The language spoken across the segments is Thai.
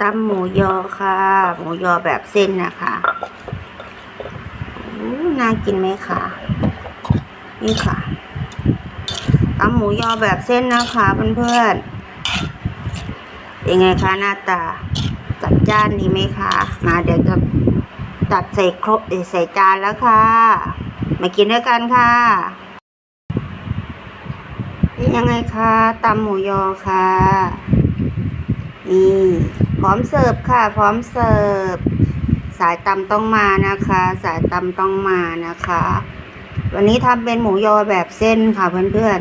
ตำหมูยอค่ะ หมูยอแบบเส้นนะคะน่ากินไหมคะนี่ค่ะตำหมูยอแบบเส้นนะคะเพื่อนๆเป็นไงคะหน้าตาจัดจ้านดีไหมคะ มาเดี๋ยวจะจัดใส่ครกเอ่อใส่จานแล้วค่ะ มากินด้วยกันค่ะเป็นยังไงคะตำหมูยอค่ะ นี่พร้อมเสิร์ฟค่ะ พร้อมเสิร์ฟสายตำต้องมานะคะ สายตำต้องมานะคะ วันนี้ทำเป็นหมูยอแบบเส้นค่ะเพื่อน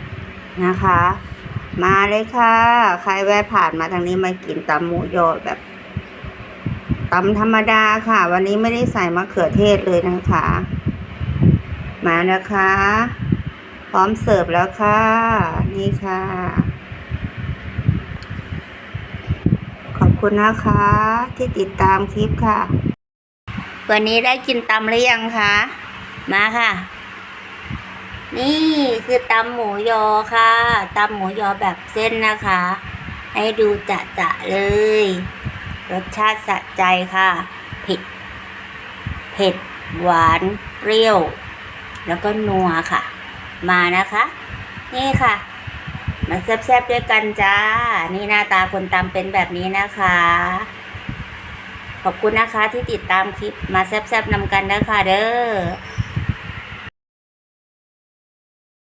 ๆนะคะ มาเลยค่ะ ใครแวะผ่านมาทางนี้มากินตำหมูยอแบบตำธรรมดาค่ะ วันนี้ไม่ได้ใส่มะเขือเทศเลยนะคะ มานะคะ พร้อมเสิร์ฟแล้วค่ะ นี่ค่ะ ขอบ คุณนะคะ ที่ติดตามคลิปค่ะ วันนี้ได้กินตำหรือยังคะ มาค่ะ นี่คือตำหมูยอค่ะตำหมูยอแบบเส้นนะคะ ให้ดูจะจะเลย รสชาติสะใจค่ะ เผ็ด เผ็ด หวาน เปรี้ยว แล้วก็นัวค่ะ มานะคะ นี่ค่ะ มาแซ่บๆด้วยกันจ้า นี่หน้าตาคนตำเป็นแบบนี้นะคะ ขอบคุณนะคะที่ติดตามคลิปมาแซ่บๆนำกันนะคะเด้อ